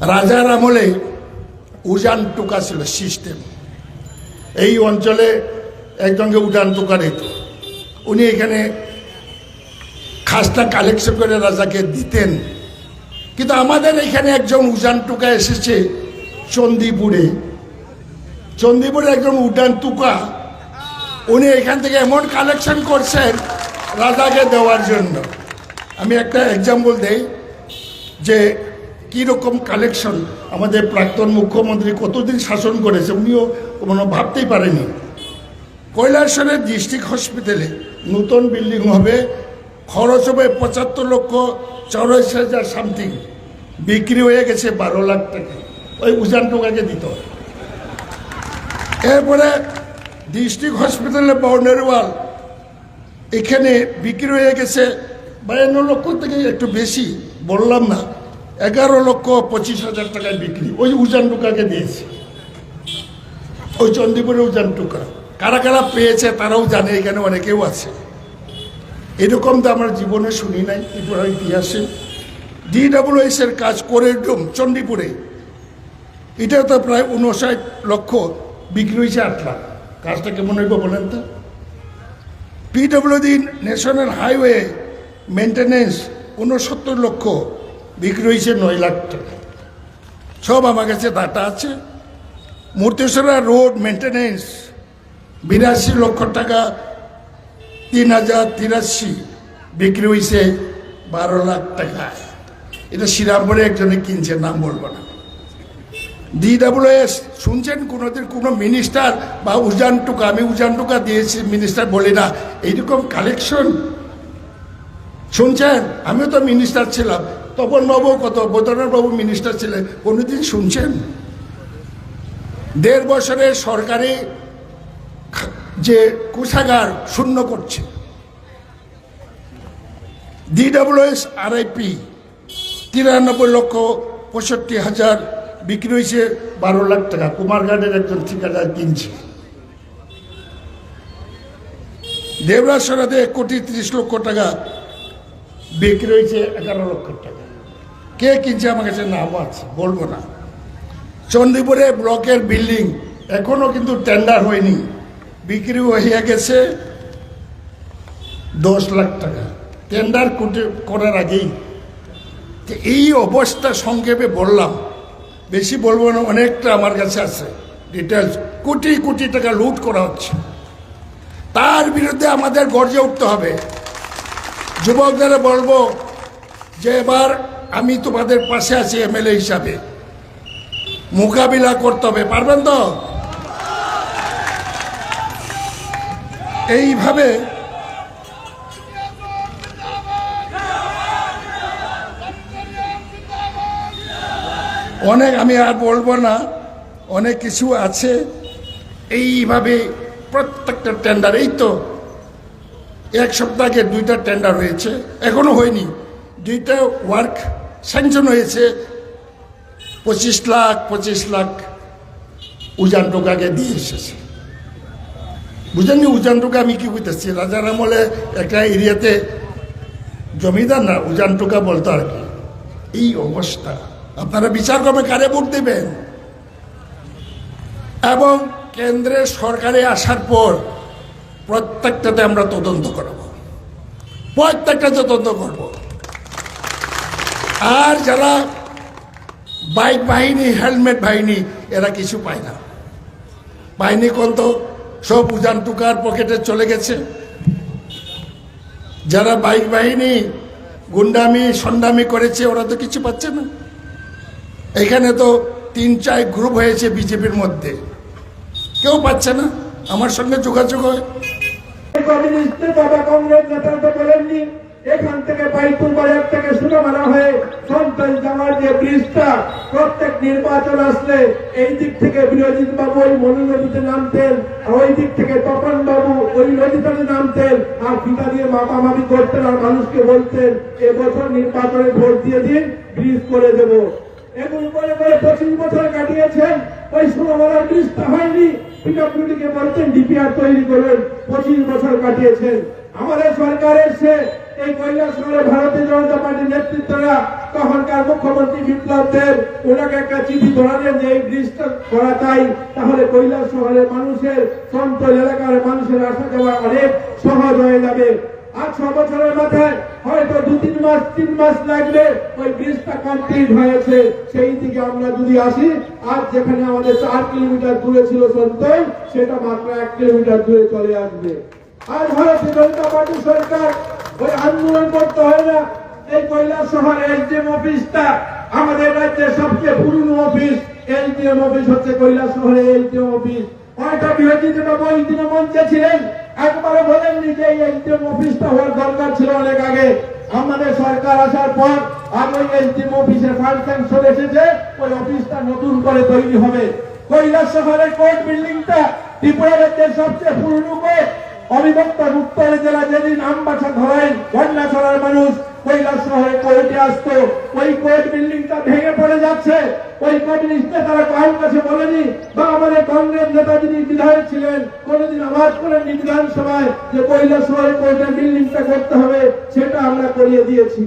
রাজার আমলে উজান টুকা ছিল সিস্টেম এই অঞ্চলে একজনকে উজান টুকা দিত। উনি এখানে খাসটা কালেকশন করে রাজাকে দিতেন। কিন্তু আমাদের এখানে একজন উজান টুকা এসেছে চণ্ডীপুরে চণ্ডীপুরে একজন উডান টুকা, উনি এখান থেকে এমন কালেকশন করছেন রাজাকে দেওয়ার জন্য। আমি একটা এক্সাম্পল দেই যে কীরকম কালেকশন আমাদের প্রাক্তন মুখ্যমন্ত্রী কতদিন শাসন করেছে উনিও কোনো ভাবতেই পারেনি। কৈলাসরের ডিস্ট্রিক্ট হসপিটালে নতুন বিল্ডিং হবে, খরচ হবে পঁচাত্তর লক্ষ চৌরাশি হাজার সামথিং বিক্রি হয়ে গেছে বারো লাখ টাকা। ওই উজান টোকাকে দিত এরপরে ডিস্ট্রিক্ট হসপিটালে বাউন্ডারি ওয়াল। এখানে বিক্রি হয়ে গেছে বায়ান্ন লক্ষ থেকে একটু বেশি, বললাম না। এগারো লক্ষ পঁচিশ হাজার টাকায় বিক্রি। ওই উজান টুকাকে দিয়েছে। ওই চণ্ডীপুরে উজান টুকা। কারা কারা পেয়েছে তারাও জানে, এখানে অনেকেও আছে। এরকম তো আমার জীবনে শুনি নাই, ত্রিপুরা ইতিহাসে। ডিডাব্লিউএস এর কাজ করে একদম চণ্ডীপুরে এটা তো প্রায় উনষাট লক্ষ বিক্রি হয়েছে আট লাখ। কাজটা কেমন হইব বলেন তো? পিডব্লিউডি ন্যাশনাল হাইওয়ে মেনটেনেন্স উনসত্তর লক্ষ বিক্রি হয়েছে নয় লাখ টাকা। সব আমার কাছে ডাটা আছে। মূর্তেশ্বরা রোড মেনটেনেন্স বিরাশি লক্ষ টাকা, তিন হাজার তিরাশি বিক্রি হয়েছে বারো লাখ টাকা। এটা শ্রীরামপুরে একজনে কিনছে, নাম বলব না। ডিডাব্লিউএস শুনছেন? কোনোদিন কোনো মিনিস্টার বা উজান টুকা, আমি উজান টুকা দিয়েছি মিনিস্টার বলি না। এইরকম কালেকশন শুনছেন? আমিও তো মিনিস্টার ছিলাম। তপন বাবু কত বাবু মিনিস্টার ছিলেন, কোনোদিন শুনছেন? দেড় বছরে সরকারি যে কোষাগার শূন্য করছে ডিডাব্লিউএস আরআইপি তিরানব্বই লক্ষ পঁয়ষট্টি হাজার বিক্রি হয়েছে বারো লাখ টাকা, কুমারঘাটের একজন ঠিকাদার কিনছে। দেবরাসরাতে এক কোটি তিরিশ লক্ষ টাকা বিক্রি হয়েছে এগারো লক্ষ টাকা। কে কিনছে আমার কাছে? নাম আছে, বলব না। চণ্ডীপুরে ব্লকের বিল্ডিং, এখনও কিন্তু টেন্ডার হয়নি। বিক্রি হয়ে গেছে দশ লাখ টাকা। টেন্ডার করার আগেই। এই অবস্থা সংক্ষেপে বললাম। বেশি বলব না, অনেকটা আমার কাছে আছে ডিটেলস কোটি কোটি টাকা লুট করা হচ্ছে। তার বিরুদ্ধে আমাদের গর্জে উঠতে হবে। যুবকদের বলব যে এবার আমি তোমাদের পাশে আছি এমএলএ হিসাবে। মোকাবিলা করতে হবে, পারবেন তো? এইভাবে অনেক আমি আর বলব না, অনেক কিছু আছে। এইভাবে প্রত্যেকটা টেন্ডার এই তো এক সপ্তাহ আগে দুইটা টেন্ডার হয়েছে, এখনও হয়নি। দুইটা ওয়ার্ক স্যাংশন হয়েছে। পঁচিশ লাখ পঁচিশ লাখ উজান টোকাকে দিয়ে এসেছে। বুঝেননি উজান টোকা আমি কি বুঝতেছি রাজার আমলে একটা এরিয়াতে জমিদার না, উজান টোকা বলতো আর কি। এই অবস্থা। আপনারা বিচার করবে কারে ভোট দেবেন? এবং কেন্দ্রের সরকারে আসার পর প্রত্যেকটাতে আমরা তদন্ত করব। প্রত্যেকটাতে তদন্ত করব। আর যারা বাইক বাহিনী, হেলমেট বাহিনী, এরা কিছু পায় না। বাহিনী কোন তো সব উজান টুকার পকেটে চলে গেছে। যারা বাইক বাহিনী, গুন্ডামি, সন্ডামি করেছে, ওরা তো কিছু পাচ্ছে না। এখানে তো তিন চার গ্রুপ হয়েছে বিজেপির মধ্যে। কেউ পাচ্ছে না। আমার সঙ্গে যোগাযোগ হয়। এখান থেকে বাইতুল বাজার থেকে শুরু হয়ে জামার যে ব্রিজটা প্রত্যেক নির্বাচন আসলে এই দিক থেকে বিরোজিত বাবু ওই মনু নদীতে নামতেন, আর ওই দিক থেকে তপন বাবু ওই নদীটাতে নামতেন, আর ফিতা দিয়ে মাপামাপি করতেন, আর মানুষকে বলতেন, এবছর নির্বাচনে ভোট দিয়ে দিন, ব্রিজ করে দেব। এগুলো করে করে পঁচিশ বছর কাটিয়েছেন, ওই ষোলোবেলার ব্রিজটা হয়নি। পিডব্লিউডি কে বলতেন, ডিপিআর তৈরি করবেন পঁচিশ বছর কাটিয়েছেন। আমাদের সরকার এসে এই কৈলাসহরে ভারতীয় জনতা পার্টির নেতৃত্বরা তখনকার মুখ্যমন্ত্রী বিপ্লব দেব, ওনাকে একটা চিঠি ধরালেন যে এই ব্রিজটা করা চাই তাহলে কৈলাস শহরের মানুষের সন্তল এলাকার মানুষের আসা যাওয়া অনেক সহজ হয়ে যাবে। আজ ছ বছরের মাথায় হয়তো দু তিন মাস তিন মাস লাগবে ওই ব্রিজটা কমপ্লিট হয়েছে। সেই দিকে আমরা যদি আসি, আজ যেখানে আমাদের চার কিলোমিটার দূরে ছিল সন্তল সেটা মাত্র এক কিলোমিটার দূরে চলে আসবে। আর ভারতীয় জনতা পার্টি সরকার ওই আন্দোলন করতে এই কৈলাস শহর এসডিএম অফিসটা আমাদের রাজ্যের সবচেয়ে পুরনো অফিস। এলডিএম অফিস হচ্ছে কৈলাস শহরে এলডিএম অফিস। কয়টা বিরোধী যেটা বই তিনি মঞ্চে ছিলেন? একবারে বলেননি যে এলডিএম অফিসটা হওয়ার দরকার ছিল অনেক আগে। আমাদের সরকার আসার পর আর ওই এলডিএম অফিসের ফান্ড স্যাংশন এসেছে, ওই অফিসটা নতুন করে তৈরি হবে। কৈলাস শহরের কোর্ট বিল্ডিংটা ত্রিপুরা রাজ্যের সবচেয়ে পুরনো কোর্ট। অবিভক্ত উত্তর জেলা যেদিন আমবাসা ধরাই বন্যা ছড়ার মানুষ কৈলাস শহরে কোর্টে আসতো, ওই কোর্ট বিল্ডিংটা ভেঙে পড়ে যাচ্ছে। ওই কমিউনিস্ট তারা কারোর কাছে বলেনি। বা আমাদের কংগ্রেস নেতা যিনি বিধায়ক ছিলেন, কোনোদিন আওয়াজ করেননি বিধানসভায় যে কৈলাস শহরে কোর্টের বিল্ডিংটা করতে হবে, সেটা আমরা করিয়ে দিয়েছি।